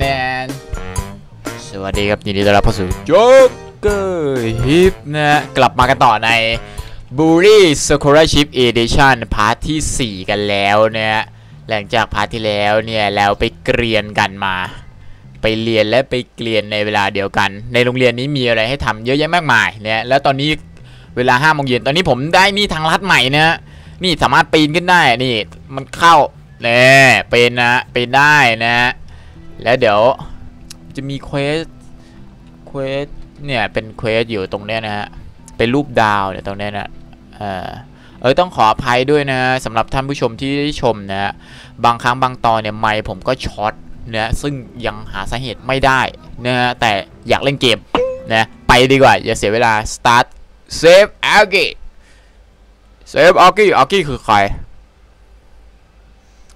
แมนสวัสดีครับยินดีต้อนรับเข้าสู่โจ๊กเกอร์ฮิปนะฮะกลับมากันต่อใน b u r y Scholarship Edition พาร์ทที่ 4 กันแล้วนะฮะหลังจากพาร์ทที่แล้วเนี่ยเราไปเกรียนกันมา ไปเรียนและไปเกรียนในเวลาเดียวกัน ในโรงเรียนนี้มีอะไรให้ทำเยอะแยะมากมายเนี่ยแล้วตอนนี้เวลา5โมงเย็นตอนนี้ผมได้นี่ทางลัดใหม่นะฮะนี่สามารถปีนขึ้นได้นี่มันเข้าเนี่ยเป็นนะเป็นได้นะฮะ แล้วเดี๋ยวจะมีเควสเควสเนี่ยเป็นเควสอยู่ตรงเนี้ยนะฮะเป็นรูปดาวเนี่ยตรงเนี้ยนะเออเออต้องขออภัยด้วยนะสำหรับท่านผู้ชมที่ได้ชมนะฮะบางครั้งบางตอนเนี่ยไมค์ผมก็ช็อตนะซึ่งยังหาสาเหตุไม่ได้นะฮะแต่อยากเล่นเกมนะไปดีกว่า อย่าเสียเวลา start save a l g i save a l g i a l g i คือใคร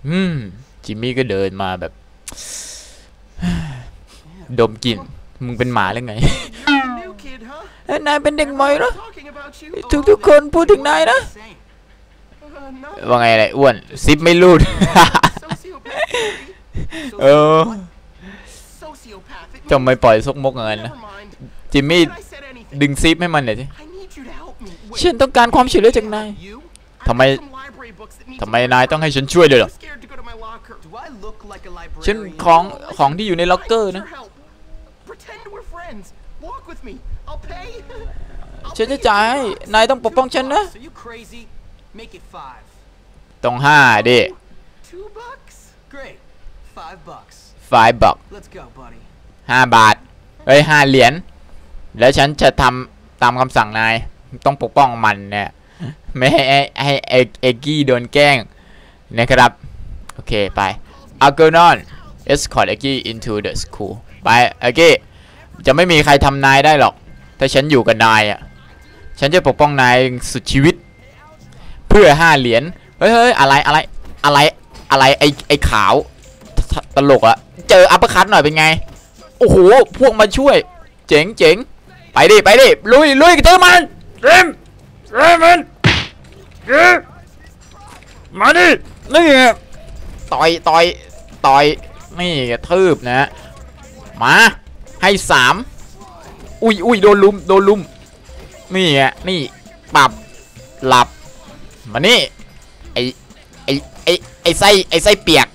อืม จิมมี่ก็เดินมาแบบ ดมกลิ่น มึงเป็นหมาหรือไง New kid, huh? เอ้ยนายเป็นเด็กใหม่เหรอ Talking about you. ทุกทุกๆคนพูดถึงนายนะ Insane. Uh, no. ว่าไงอะไรอ้วน ซิปไม่รูด Sociopath. Cody. เออ Sociopath. It ทำไมปล่อยซกมกเงิน Never นะ mind. จิมมี่ Said I said anything. ดึงซิปให้มันหน่อยสิ I need you to help me. Wait. ฉันต้องการความช่วยเหลือจากนาย You? ทำไม I got some library books that need ทำ to ไม be นายต้องให้ฉันช่วยเลยเหรอ I'm scared to go to my locker. Do I look like a ฉัน librarian? ของของที่อยู่ในล็อกเกอ I ร์ need นะ ฉัน pay จะ you จ่าย two ให้ bucks. นายต้องปกป้องฉันนะ Are you crazy? Make it five. ต้องห้าดิ Two bucks? Great. Five bucks. ไฟบอก Let's go, buddy. ห้าบาท เอ้ยห้าเหรียญ แล้วฉันจะทำตามคำสั่งนาย ต้องปกป้องมันเนี่ย ไม่ให้ให้ให้เอเอกี้โดนแกล้งนะครับ โอเคไป a g o n o n escort เอกี้ into the school ไปเอกี้ จะไม่มีใครทำนายได้หรอก ถ้าฉันอยู่กับนายอะ ฉันจะปกป้องนายสุดชีวิต เพื่อห้าเหรียญ เฮ้ยเฮ้ยอะไรอะไรอะไรอะไรไอไอขาวตตลกอะเจออัปเปอร์คัตหน่อยเป็นไง โอ้โห พวกมาช่วย เจ๋งเจ๋งไปดิ ไปดิ ลุยลุยกระเทือมันเร็มเร็มมันเร็มมาดิ นี่ไงต่อยต่อยต่อยนี่กระทืบนะ มา ให้สามอุ้ยอุ้ยโดนลุมโดนลุมนี่ไงนี่ปรับหลับมานี่ไอไอไอไอไส้ไอไส้เปียก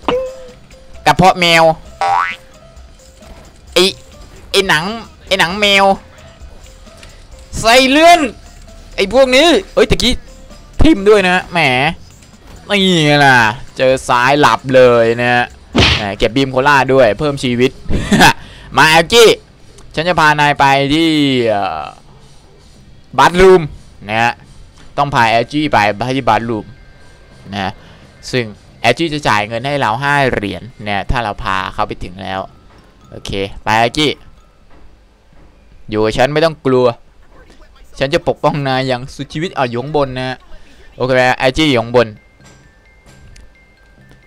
กระเพาะแมวไอไอหนังไอหนังแมวใส่เลื่อนไอพวกนี้เอ้ยตะกี้ทิมด้วยนะแหมนี่ไงล่ะเจอซ้ายหลับเลยนะฮะเก็บบีมโคล่าด้วยเพิ่มชีวิต มาแอลกี้ฉันจะพานายไปที่บัตรูมนะฮะต้องพาแอลจี้ไปที่บัตรูมนะซึ่งแอลจี้จะจ่ายเงินให้เรา5เหรียญนี่ยถ้าเราพาเขาไปถึงแล้ว โอเค ไปแอลจี้อยู่กับฉันไม่ต้องกลัว ฉันจะปกป้องนายอย่างสุดชีวิตเอาอยู่ข้างบนนะโอเคแอลจี้อยู่ข้างบน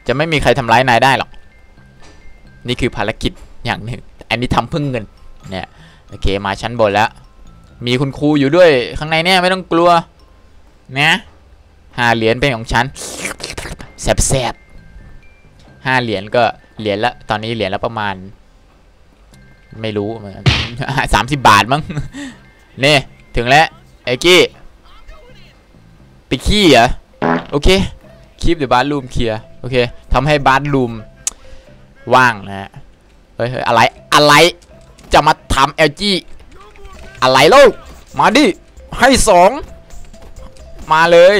จะไม่มีใครทำร้ายนายได้หรอก นี่คือภารกิจอย่างหนึ่ง อันนี้ทำเพื่อเงินเนี่ยโอเคมาชั้นบนแล้ว มีคุณครูอยู่ด้วยข้างในเนี่ยไม่ต้องกลัวนะห้าเหรียญเป็นของฉันแสบๆห้าเหรียญก็เหรียญละตอนนี้เหรียญละประมาณ ไม่รู้เหมือนสามสิบบาทมั้งนี่ถึงแล้วไอ้กี้ไปขี้เหรอโอเคคีบเดี๋ยวบาร์รูมเคลียร์โอเคทำให้บาร์รูมว่างนะฮะ เฮ้ยอะไรอะไรจะมาทำเอลจีอะไรลูกมาดิให้สองมาเลย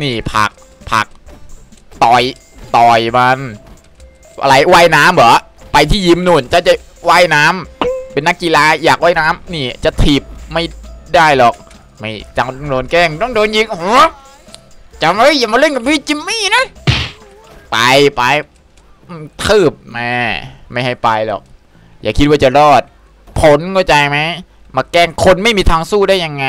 นี่ผักผักต่อยต่อยมัน อะไรว่ายน้ำเหรอไปที่ยิมนู่นจะจะว่ายน้ำเป็นนักกีฬาอยากว่ายน้ำนี่จะถีบไม่ได้หรอก ไม่จังโดนแกล้งต้องโดนยิงหัวจำไว้อย่ามาเล่นกับพี่จิมมี่นะไปไป ทืบแม่ไม่ให้ไปหรอก อย่าคิดว่าจะรอด ผลเข้าใจไหมมาแกล้งคนไม่มีทางสู้ได้ยังไง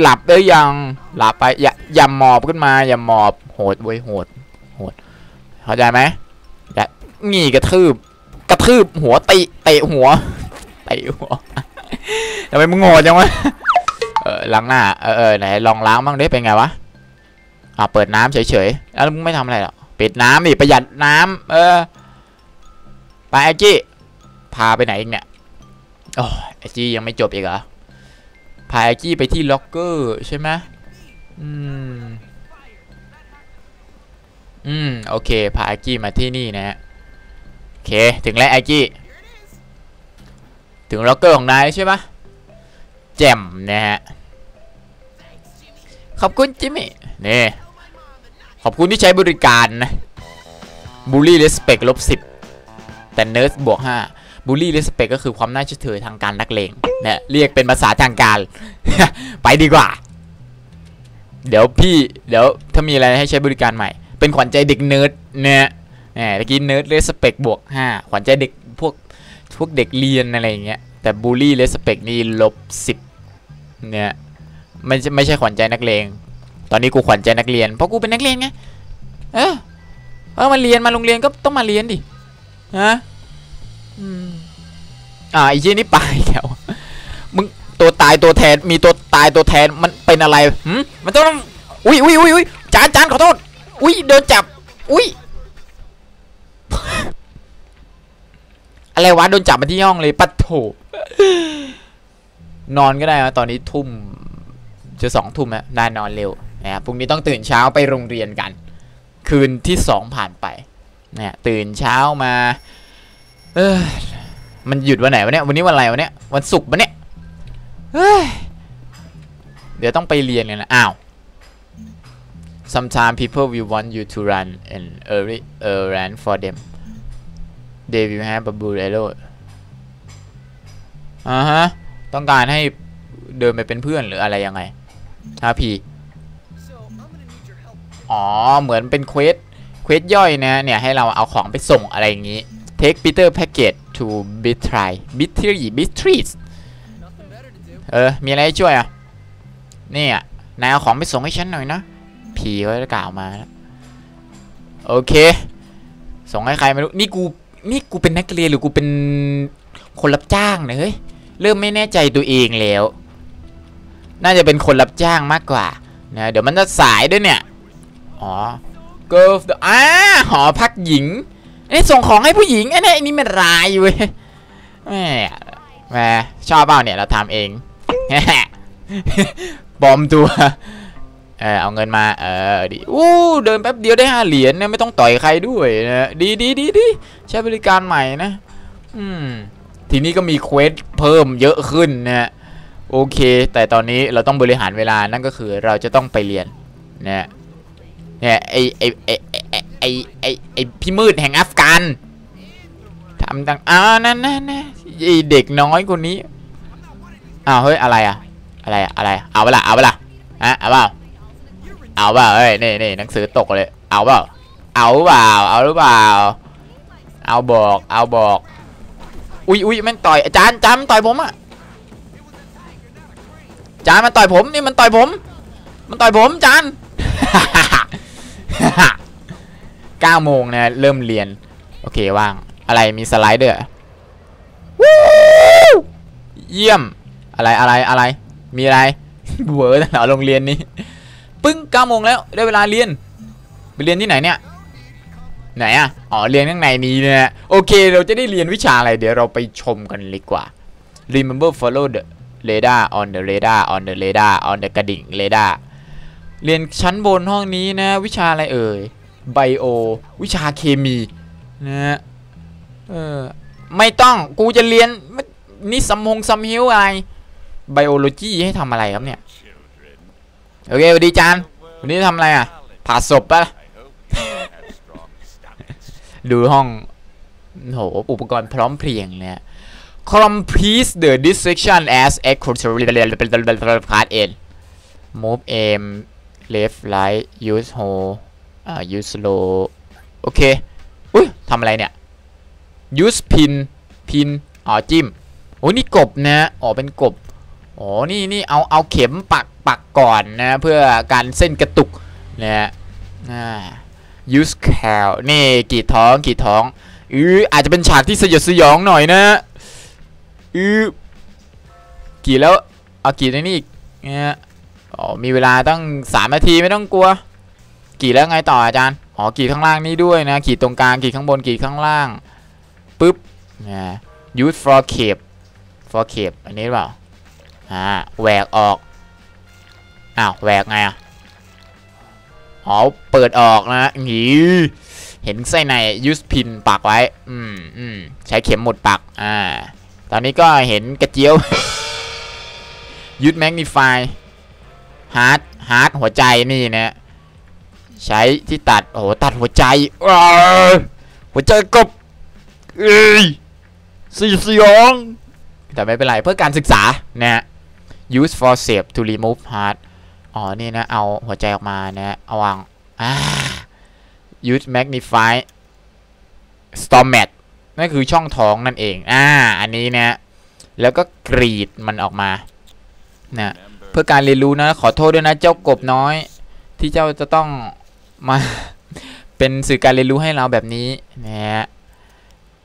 หลับได้ยังหลับไปอย่าอย่าหมอบขึ้นมา อย่าหมอบโหดเว้ยโหดโหดเข้าใจไหมอย่างี่กระทืบ กระทืบหัวติเตะหัวเตะหัวทำไมมึงโง่จังวะเออล้างหน้าเออเออไหนลองล้างบ้างด้เป็นไงวะอ่าเปิดน้ำเฉยๆแล้วมึงไม่ทำอะไรหรอก ปิดน้ำดิประหยัดน้ำเออไปไอจี้พาไปไหนอีกเนี่ยโอ้ไอจี้ยังไม่จบอีกเหรอพาไอจี้ไปที่ล็อกเกอร์ใช่ไหมอืมอืมโอเคพาไอจี้มาที่นี่นะฮะโอเคถึงแล้วไอจี้ถึงล็อกเกอร์ของนายใช่ไหมแจ่มนะฮะขอบคุณจิมมี่นี่ ขอบคุณที่ใช้บริการนะบูลลี่เลสเปกลบสิบแต่เนิร์สบวก5บูลลี่เลสเปกก็คือความน่าเชื่อถือทางการนักเลงเนี่ยเรียกเป็นภาษาทางการ ไปดีกว่า เดี๋ยวพี่เดี๋ยวถ้ามีอะไรให้ใช้บริการใหม่ เป็นขวัญใจเด็กเนิร์ดเนี่ยเนี่ยตะกี้เนิร์ดเลสเปกบวก5ขวัญใจเด็กพวกพวกเด็กเรียนอะไรอย่างเงี้ยแต่บูลลี่เลสเปกนี่ลบ10เนี่ยไม่ใช่ไม่ใช่ขวัญใจนักเลง ตอนนี้กูขวัญใจนักเรียนเพราะกูเป็นนักเรียนไงเออเออมาเรียนมาโรงเรียนก็ต้องมาเรียนดิฮะอืมอ่าไอ้ยี่นี่ไปแล้วมึงตัวตายตัวแทนมีตัวตายตัวแทนมันเป็นอะไรหืมมันต้องอุ้ยอุ้ยอุ้ยอุ้ยจานจานขอโทษอุ้ยโดนจับอุ้ยอะไรวะโดนจับมาที่ห้องเลยปัดโถนอนก็ได้นะตอนนี้ทุ่มจะสองทุ่มแล้วนานนอนเร็ว นะครับพรุ่งนี้ต้องตื่นเช้าไปโรงเรียนกัน คืนที่สองผ่านไปเนี่ยตื่นเช้ามาเออมันหยุดวันไหนวะเนี่ยวันนี้วันอะไรวะเนี่ยวันศุกร์ปะเนี่ยเฮ้ยเดี๋ยวต้องไปเรียนกันนะอ้าว Sometimes people will want you to run an early errand for them. They will have a blue arrow. อ่าฮะ ต้องการให้เดินไปเป็นเพื่อนหรืออะไรยังไงถ้าพี อ๋อ เหมือนเป็นเควสเควสย่อยนะ เนี่ยให้เราเอาของไปส่งอะไรอย่างนี้ Take Peter package to Bitry Bitry Bitries Nothing better to do. เออ มีอะไรให้ช่วยอะ นี่อะ นายเอาของไปส่งให้ฉันหน่อยนะ ผีเขาจะกล่าวมา โอเค ส่งให้ใครไม่รู้ นี่กู นี่กูเป็นนักเรียนหรือกูเป็นคนรับจ้างเนี่ยเฮ้ย เริ่มไม่แน่ใจตัวเองแล้ว น่าจะเป็นคนรับจ้างมากกว่านะเดี๋ยวมันจะสายด้วยเนี่ย อ๋อ girl อ่าหอพักหญิงไอ้ยส่งของให้ผู้หญิงไอ้เนี่ยไอ้นี่มันร้ายเว้ยแหมแหมชอบเปล่าเนี่ยเราทำเองปลอมตัวเออเอาเงินมา เออดีอู้เดินแป๊บเดียวได้ห้าเหรียญเนี่ยไม่ต้องต่อยใครด้วยนะดีดีดีดีใช้บริการใหม่นะ อืม ทีนี้ก็มีเควสเพิ่มเยอะขึ้นนะฮะโอเค แต่ตอนนี้เราต้องบริหารเวลานั่นก็คือเราจะต้องไปเรียนนะ เนี่ยไอไอไอไอไอไอไอพี่มืดแห่งอัฟกันทำตังอ้านั่นนั่นไอเด็กน้อยคนนี้อ้าวเฮ้ยอะไรอะอะไรอะอะไรเอาเวลาเอาเวล่าฮะเอาเปล่าเอาเปล่าเฮ้ยนี่นี่หนังสือตกเลย เอาเปล่าเอาเปล่าเอาหรือเปล่า เอาบอก เอาบอก อุ้ยอุ้ยมันต่อยจานจานมันต่อยผมอะจานมันต่อยผมนี่มันต่อยผม มันต่อยผมจาน 9โมงนะเริ่มเรียน โอเคว่าง อะไรมีสไลด์เด้อวยเยี่ยม อะไรอะไรอะไร มีอะไรเวอร์เหรอโรงเรียนนี้ปึ้ง9โมงแล้วได้เวลาเรียนไปเรียนที่ไหนเนี่ยไหนอะอ๋อเรียนข้างในนี้นี่ยโอเค เราจะได้เรียนวิชาอะไร เดี๋ยวเราไปชมกันเลยกว่า remember follow the radar on the radar on the radar on the กระดิ่ง radar เรียนชั้นบนห้องนี้นะ วิชาอะไรเอ่ยไบโอ วิชาเคมีนะฮะเออไม่ต้องกูจะเรียนนี่ซัมฮงซัมฮิวอะไรไบโอโลจีให้ทำอะไรครับเนี่ย โอเคสวัสดีจานวันนี้ทำอะไรอะ ผ่าศพปะดูห้องโหอุปกรณ์พร้อมเพรียงเนี่ย complete the dissection as a part n move aim left right use hold อ่า use slow โอเค อุ้ยทำอะไรเนี่ย use pin pin อ๋อจิ้มโอ้ยนี่กบนะอ๋อเป็นกบอ๋อนี่นี่เอาเอาเข็มปักปักก่อนนะ เพื่อการเส้นกระตุกนะฮะอ่า use cal นี่กีดท้องกีดท้องอืออาจจะเป็นฉากที่สยดสยองหน่อยนะอือกีดแล้วเอากีดในนี่อีกนี่ย อ๋อมีเวลาตั้งสามนาทีไม่ต้องกลัวกรีดแล้วไงต่ออาจารย์อ๋อกรีดข้างล่างนี่ด้วยนะกรีดตรงกลางกรีดข้างบนกรีดข้างล่างปุ๊บนะ use for cape for cape อันนี้หรือเปล่าอ่าแหวกออกอ้าวแหวกไงอะอ๋อเปิดออกนะหีเห็นไส้ใน use pin ปักไว้ อืมอืมใช้เข็มหมดปัก อ่า ตอนนี้ก็เห็นกระเจียวยืดแมกนิฟาย use magnify hard hard หัวใจนี่นะใช้ที่ตัดโอ้โหตัดหัวใจอ้าหัวใจกบเอ้ยสีสยองแต่ไม่เป็นไรเพื่อการศึกษานะ use for save to remove heart อ๋อ นี่นะ เอาหัวใจออกมานะเอาวางา use magnify stomach นั่นคือช่องท้องนั่นเอง อ่า อันนี้นะ แล้วก็กรีดมันออกมา นะ พื่อการเรียนรู้นะ ขอโทษด้วยนะเจ้ากบน้อย ที่เจ้าจะต้องมา เป็นสื่อการเรียนรู้ให้เราแบบนี้นะฮะ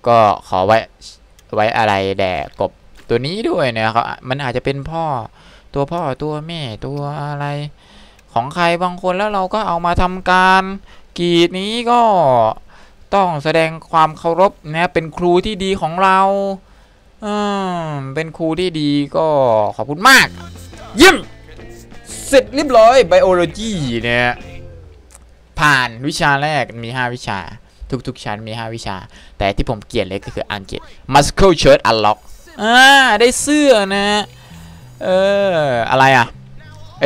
ก็ขอไว้ไว้อะไรแด่กบตัวนี้ด้วยนะครับมันอาจจะเป็นพ่อตัวพ่อตัวแม่ตัวอะไร ของใครบางคนแล้วเราก็เอามาทำการกรีดนี้ก็ต้องแสดงความเคารพนะเป็นครูที่ดีของเราอืมเป็นครูที่ดีก็ขอบคุณมาก เยี่ยมเสร็จเรียบร้อย biology เนี่ยผ่านวิชาแรกมี 5 วิชา ทุกๆชั้นมี 5 วิชา แต่ที่ผมเกลียดเลยก็คืออังกฤษ muscle shirt unlock อ่าได้เสื้อนะ เออ อะไรอะ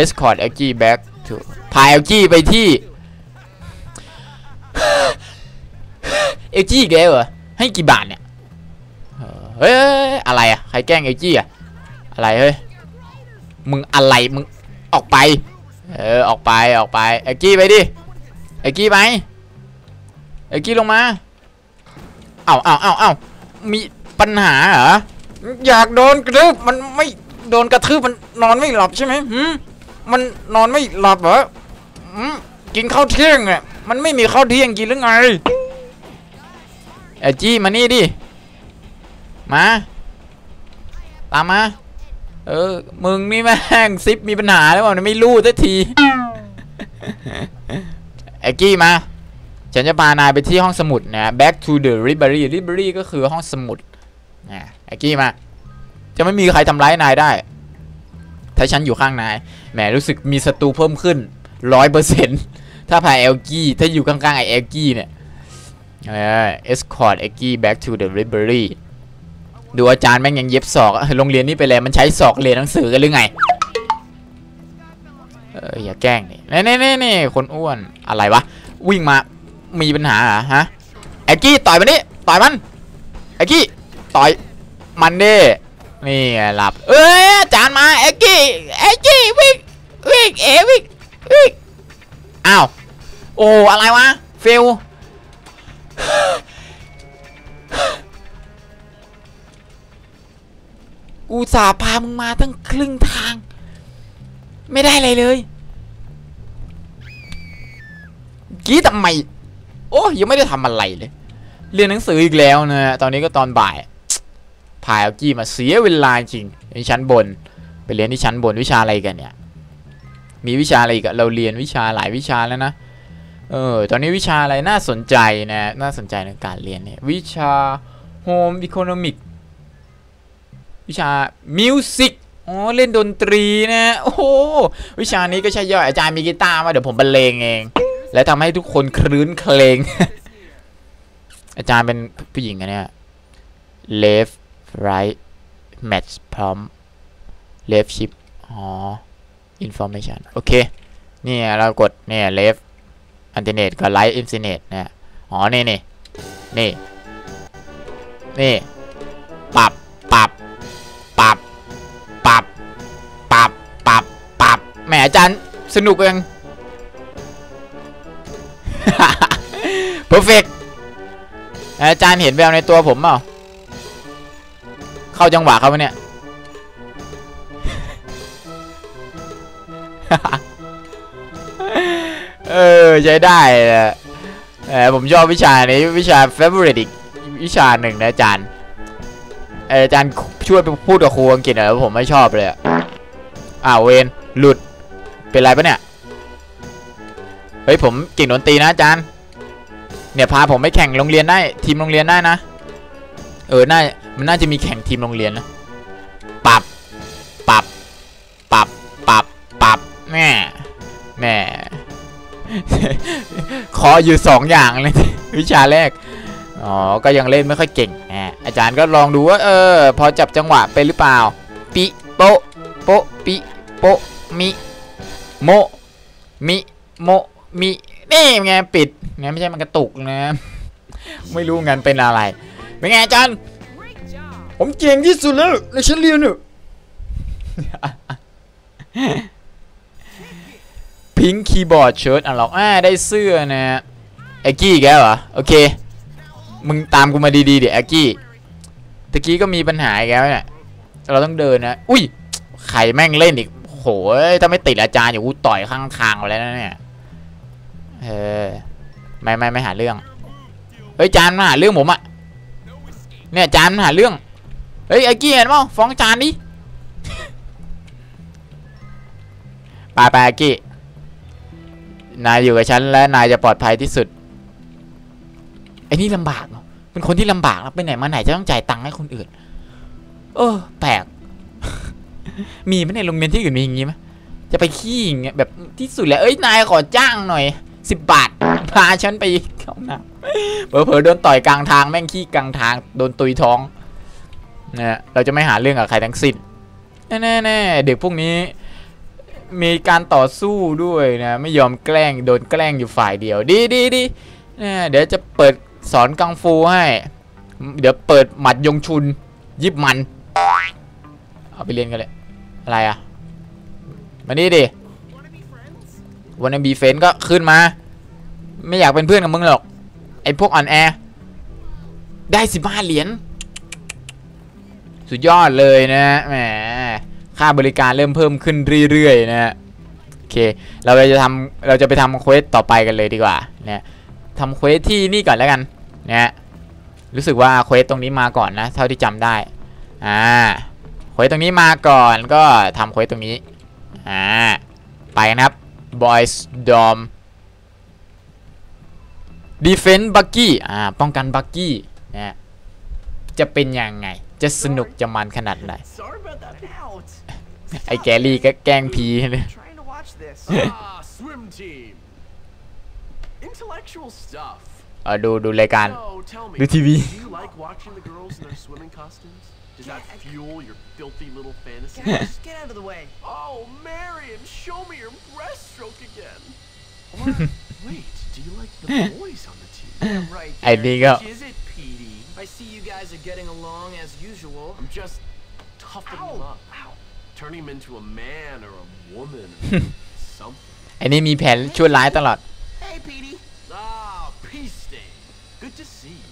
escort LG back to พา LG ไปที่ LG อีกแล้วเหรอ ให้กี่บาทเนี่ย เฮ้ย อะไรอะ ใครแกล้ง LG อะ อะไรเฮ้ย มึงอะไรมึงออกไป เออออกไปออกไปเอลกี้ไปดิเอลกี้ไปเอลกี้ลงมาเอาเอาเอาเอามีปัญหาเหรออยากโดนกระทืบมันไม่โดนกระทืบมันนอนไม่หลับใช่ไหมหืมมันนอนไม่หลับเหรอหืมกินข้าวเที่ยงอะมันไม่มีข้าวเที่ยงกินหรือไงเอลจี้มานี่ดิมาตามมา เออ มึงนี่แม่งซิปมีปัญหาแล้วเปล่าเนี่ยไม่รู้สักทีไอ้กี้มา ฉันจะพานายไปที่ห้องสมุดนะ back to the library library ก็คือห้องสมุดนะไอ้กี้มา จะไม่มีใครทำร้ายนายได้ ถ้าฉันอยู่ข้างนาย แหมรู้สึกมีศัตรูเพิ่มขึ้นร้อยเปอร์เซ็นต์ถ้าพาเอลกี้ ถ้าอยู่ข้างๆไอเอลกี้เนี่ยเออ escort เอลกี้ back to the library ดูอาจารย์แม่งยังเย็บศอกโรงเรียนนี่ไปแล้วมันใช้ศอกเรียนหนังสือกันหรือไง เอออย่าแกล้งนี่นี่นี่นี่คนอ้วนอะไรวะ วิ่งมามีปัญหาเหรอฮะไอ้กี้ต่อยมันนี่ต่อยมันไอ้กี้ต่อยมันดินี่หลับ เอ้ยอาจารย์มาไอ้กี้ไอ้กี้วิ่งวิ่งเอวิ่งวิ่งอ้าวโอ้อะไรวะฟิล กูสาพามึงมาตั้งครึ่งทาง ไม่ได้อะไรเลยกี้ทำไม โอ้ยังไม่ได้ทำอะไรเลย เรียนหนังสืออีกแล้วนะ ตอนนี้ก็ตอนบ่ายพาเอากี้มาเสียเวลาจริงในชั้นบน ไปเรียนที่ชั้นบนวิชาอะไรกันเนี่ย มีวิชาอะไรกอะเราเรียนวิชาหลายวิชาแล้วนะ เออ ตอนนี้วิชาอะไรน่าสนใจนะ น่าสนใจในการเรียนเนี่ย วิชา Home Economic วิชา Music อ๋อเล่นดนตรีนะ โอ้โวิชานี้ก็ใช่ย่อยอาจารย์มีกีตาร์มาเดี๋ยวผมบรรเลงเอง และทำให้ทุกคนครื้นเคลง อาจารย์เป็นผู้หญิงอะเนี่ย left right match พร้อม left shift อ๋อ information โอเค นี่เรากดเนี่ย left alternate กับ right alternate เนี่ยอ๋อ นี่นี่นี่นี่ปรับปรับ แหมอาจารย์สนุกเอง perfect อาจารย์เห็นแววในตัวผมเปล่า เข้าจังหวะเขาไหมเนี่ย เออใช้ได้อะเออผมชอบวิชานี้วิชา favorite อีกวิชาหนึ่งนะอาจารย์อาจารย์ช่วยไปพูดกับครูอังกฤษหน่อยผมไม่ชอบเลยอะอ้าวเวนหลุด เป็นไรปะเนี่ย เฮ้ยผมเก่งดนตรีนะอาจารย์ เนี่ยพาผมไปแข่งโรงเรียนได้ทีมโรงเรียนได้นะ เออน่ามันน่าจะมีแข่งทีมโรงเรียนนะ ปรับ ปรับ ปรับ ปรับ ปรับแม่แม่ขออยู่สองอย่างเลยวิชาแรก อ๋อ ก็ยังเล่นไม่ค่อยเก่งอาจารย์ก็ลองดูว่า เออ พอจับจังหวะเป็นหรือเปล่า ปิ โป โป ปิ โป มิ โมมิโมมินี่ไงปิดไงไม่ใช่มันกระตุกนะ ไม่รู้งานเป็นอะไร เป็นไงอาจารย์ผมเก่งที่สุดแล้วในชั้นเรียนเนอะพิงคีย์บอร์ดเชิร์ตอะหรอกอ่าได้เสื้อนะแอคกี้อีกวเหรอ โอเค มึงตามกูมาดีๆเดี๋ยวแอคกี้ตะกี้ก็มีปัญหาอีกวเนี่ยเราต้องเดินนะ อุ้ยไข่แม่งเล่นอีก โหยถ้าไม่ติดอาจารย์อยู่กูต่อยข้างทางไปแล้วนะเนี่ยเออไม่ไม่ไม่หาเรื่องเฮ้ยจานมาหาเรื่องผมอะเนี่ยจานมาหาเรื่องเฮ้ยไอ้กี้เห็นเปล่าฟ้องจานดิไปไปไอ้กี้นายอยู่กับฉันและนายจะปลอดภัยที่สุดไอ้นี่ลำบากเนาะเป็นคนที่ลำบากนะไปไหนมาไหนจะต้องจ่ายตังค์ให้คนอื่นเออแปลก มีไหมในโรงเรียนที่อื่นมีอย่างงี้ไหมจะไปขี้อย่างเงี้ยแบบที่สุดแล้วเอ้ยนายขอจ้างหน่อยสิบบาทพาฉันไปเข้าห้องน้ำเผลอๆโดนต่อยกลางทางแม่งขี้กลางทางโดนตุยท้องนะเราจะไม่หาเรื่องกับใครทั้งสิ้นแน่ๆๆเด็กพวกนี้ มีการต่อสู้ด้วยนะไม่ยอมแกล้งโดนแกล้งอยู่ฝ่ายเดียว ดีดีดีนะเดี๋ยวจะเปิดสอนกังฟูให้ เดี๋ยวเปิดหมัดยงชุนยิบมัน เอาไปเรียนกันเลย อะไรอะมานี่ดิวันนี้บีเฟนก็ขึ้นมา ไม่อยากเป็นเพื่อนกับมึงหรอก ไอ้พวกอ่อนแอ ได้สิบห้าเหรียญ สุดยอดเลยนะแหม ค่าบริการเริ่มเพิ่มขึ้นเรื่อยๆนะโอเค เราจะทำเราจะไปทำเควสต่อไปกันเลยดีกว่านี่ยทำเควสที่นี่ก่อนแล้วกันนะรู้สึกว่าเควสตรงนี้มาก่อนนะ เท่าที่จำได้ อ่า เควสตรงนี้มาก่อนก็ทำเควสตรงนี้อ่าไปนะครับ Boys Dorm Defense Buggy อ่าป้องกัน Buggy นะฮะจะเป็นยังไง จะสนุกจะมันขนาดไหน Sorry about that. Out. ไอ้แกลี่ก็แกล้งพีเลย Trying to watch this. Ah, swim team. Intellectual stuff. เออดูดูรายการ So tell me, The TV. do you like watching the girls in their swimming costumes? Does that fuel your filthy little fantasy? Guys, get out of the way. oh, Marion, show me your breaststroke again. Or wait, do you like the boys on the team? Yeah, right. ไอ้นี่ก็ Which is it, Petey? I see you guys are getting along as usual. I'm just toughing him Ow. up, turning him into a man or a woman or something. ไอ้นี่มีแผนชั่วร้ายตลอด Hey, Petey. Ah, peace stain. Good to see you.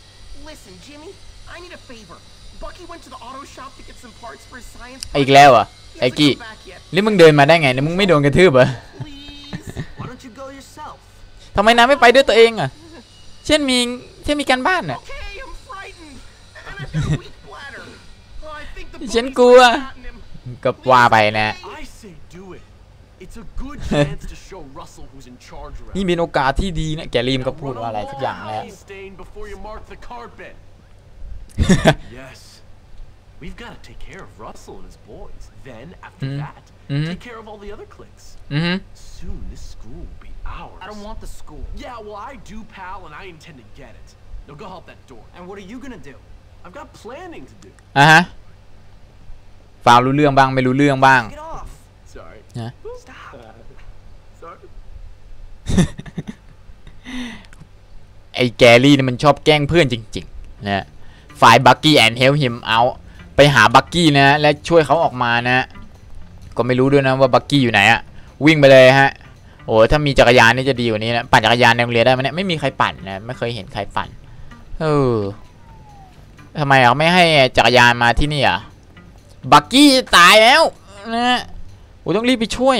Listen, Jimmy. I need a favor. Bucky went to the auto shop to get some parts for his science. อีกแล้วเหรอะ He ไอ้ hasn't กี้ come back yet. นี่มึงเดินมาได้ไงเนี่ยมึงไม่โดนกระทืบเหรอ Please. Why don't you go yourself? ทำไมนายไม่ไปด้วยตัวเองอะ เช่นมีเช่นมีการบ้านอะ Okay, I'm frightened. And I've got a weak bladder. Oh, I think the ฉัน bully's กลัว gotten him. ก็ว่าไปนะ I say do it. It's a good chance to show Russell who's in charge around. นี่เป็นโอกาสที่ดีนะแกรีมก็พูดว่าอะไรสักอย่างแล้ว yes. We've got to take care of Russell and his boys. Then, after Mhm. that, Mhm. take care of all the other cliques. อือฮึ Soon, this school will be ours. I don't want the school. Yeah, well, I do, pal, and I intend to get it. Now go help that door. And what are you gonna do? I've got planning to do. อะฮะฟังรู้เรื่องบ้างไม่รู้เรื่องบ้าง Get off. Sorry. Yeah. Stop. Sorry. ไอ้แกรี่นี่มันชอบแกล้งเพื่อนจริงๆนะ ฝ่ายบักกี้แอนเฮลฮิมเอาไปหาบักกี้นะและช่วยเขาออกมานะ ก็ไม่รู้ด้วยนะว่าบักกี้อยู่ไหนอะวิ่งไปเลยฮะโอ้ถ้ามีจักรยานนี่จะดีกว่านี้นะปั่นจักรยานในโรงเรียนได้ไหมเนี่ยไม่มีใครปั่นนะไม่เคยเห็นใครปั่นเออทำไมเขาไม่ให้จักรยานมาที่นี่อะบักกี้ตายแล้วนะโอ้ต้องรีบไปช่วย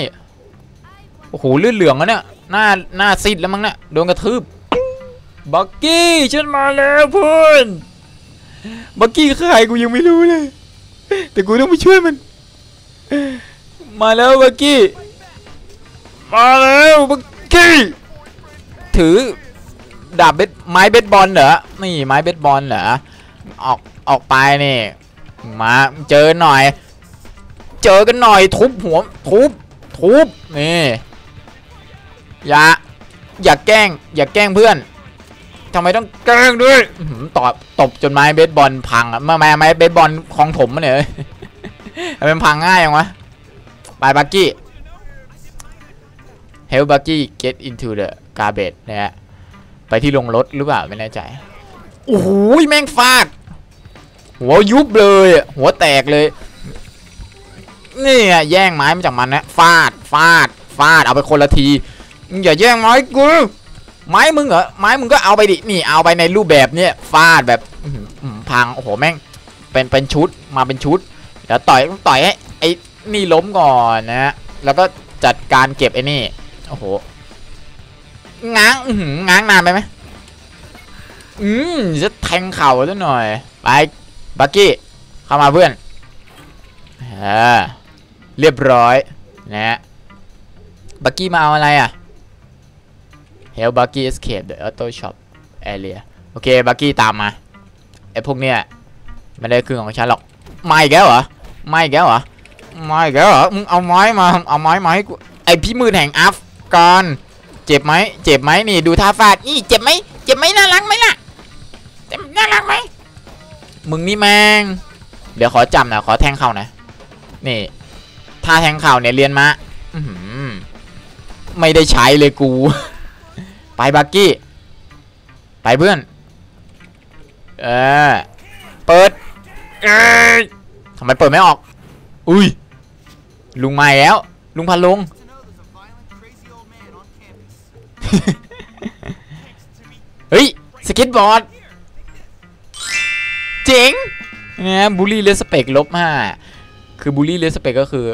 โอ้โหเลือดเหลืองแล้วเนี่ยหน้าหน้าซีดแล้วมั้งเนี่ยโดนกระทืบบักกี้ฉันมาแล้วเพื่อน บักกี้คือใครกูยังไม่รู้เลย แต่กูต้องไปช่วยมัน มาแล้วบักกี้ มาแล้วบักกี้ ถือดาบเบสไม้เบสบอลเหรอ นี่ไม้เบสบอลเหรอ ออกออกไปนี่ มาเจอหน่อย เจอกันหน่อยทุบหัวทุบทุบนี่อย่าอย่าแกล้ง อย่าแกล้งเพื่อน ทำไมต้องแกล้งด้วยตอบตบจนไม้เบสบอลพังอะไมาไม้ไมเบสบอลของถมมาเนี่ยทำไมมันพังง่ายยังวะไปบักกี้ help Bucky get into the garbage นะฮะไปที่ลงรถหรือเปล่าไม่แน่ใจ โอ้โหแม่งฟาด หัวยุบเลย หัวแตกเลย นี่ไงแย่งไม้มาจากมันนะ ฟาด ฟาด ฟาด เอาไปคนละที อย่าแย่งไม้กู ไม้มึงเหรอไม้มึงก็เอาไปดินี่เอาไปในรูปแบบเนี้ยฟาดแบบพังโอ้โหแม่งเป็นเป็นชุดมาเป็นชุดเดี๋ยวต่อยต่อยให้ไอ้นี่ล้มก่อนนะ แล้วก็จัดการเก็บไอ้นี่โอ้โหง้างง้างนานไปไหมอืมจะแทงเข่าซะหน่อยไปบักกี้เข้ามาเพื่อนเรียบร้อยนะฮะบักกี้มาเอาอะไรอะ Help Bucky escape the auto shop area โอเคบักกี้ตามมาไอพวกเนี้ยไม่ได้ครึ่งของฉันหรอกไม่อีกแล้วเหรอไม่อีกแล้วเหรอไม่อีกแล้วเหรอมึงเอาไม้มาเอาไม้มาให้กูไอพี่มือแห่งอัฟกอนเจ็บไหมเจ็บไหมนี่ดูท่าฟาดนี่เจ็บไหมเจ็บไหมน่ารักไหมล่ะเจ็บน่ารักไหมมึงนี่แมงเดี๋ยวขอจำนะขอแทงเข่านะนี่ท่าแทงเข่าเนี่ยเรียนมาอืไม่ได้ใช้เลยกู ไปบักกี้ ไปเพื่อน เออ เปิดเอ้ยทำไมเปิดไม่ออก อุ้ย ลุงมาแล้ว ลุงพันลง เฮ้ย สเก็ตบอร์ด เจ๋งนะบูลลี่เลสเปกลบห้าคือบูลลี่เลสเปกก็คือ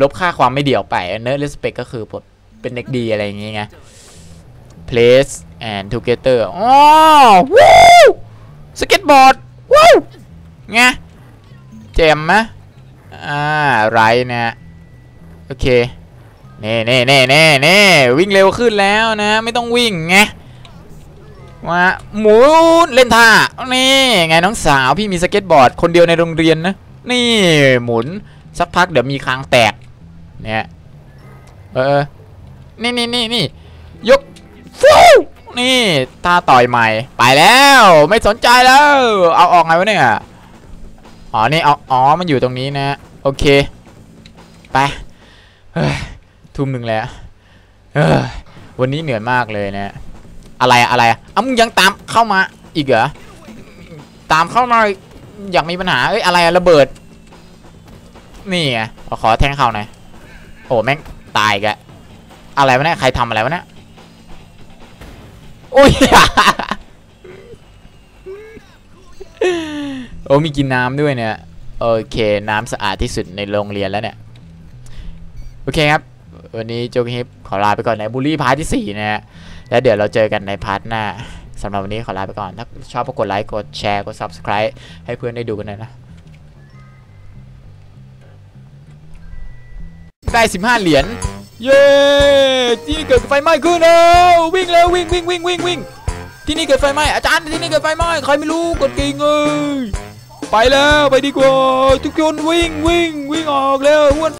ลบค่าความไม่เดี่ยวไปเนอะเลสเปกก็คือเป็นเด็กดีอะไรอย่างเงี้ยไง place and together อ๋อวู้สเก็ตบอร์ดวู้ไงเจมไหมอ่าไรนะโอเคเน่เน่เน่เน่เน่วิ่งเร็วขึ้นแล้วนะ ไม่ต้องวิ่งไงมาหมุนเล่นท่านี่ไงน้องสาวพี่มีสเก็ตบอร์ดคนเดียวในโรงเรียนนะ นี่หมุนสักพักเดี๋ยวมีคางแตกเนี่ยเออนี่นี่นี่นี่ยก ฟูนี่ท่าต่อยใหม่ ไปแล้ว ไม่สนใจแล้ว เอาออกไงวะเนี่ย อ๋อ นี่เอา อ๋อ มันอยู่ตรงนี้นะ โอเค ไป ทุ่มหนึ่งแล้ววันนี้เหนื่อยมากเลยนะ อะไรอะอะไรอะเอ้ามึงยังตามเข้ามาอีกเหรอ ตามเข้ามาอยากมีปัญหา เอ้ย อะไรระเบิด นี่ไงขอขอแทงเขาหน่อย โอ้แม่งตายอีกอะไรวะเนี่ย ใครทำอะไรวะเนี่ย โอ้ยโอ้มีกินน้ำด้วยเนี่ยโอเค น้ำสะอาดที่สุดในโรงเรียนแล้วเนี่ย โอเคครับ วันนี้โจกฮิปขอลาไปก่อนในบูลลี่พาร์ทที่ 4 นะฮะแล้วเดี๋ยวเราเจอกันในพาร์ทหน้าสำหรับวันนี้ขอลาไปก่อน ถ้าชอบก็กดไลค์ กดแชร์ กด subscribe ให้เพื่อนได้ดูกันนะ ได้ 15 เหรียญ เย้ที่นี่เกิดไฟไหม้ขึ้นแล้ววิ่งแล้ววิ่งวิ่งวิ่งวิ่งวิ่งที่นี่เกิดไฟไหม้อาจารย์ที่นี่เกิดไฟไหม้ใครไม่รู้กดกิ่งเอ้ยไปแล้วไปดีกว่าทุกคนวิ่งวิ่งวิ่งออกแล้วอ้วน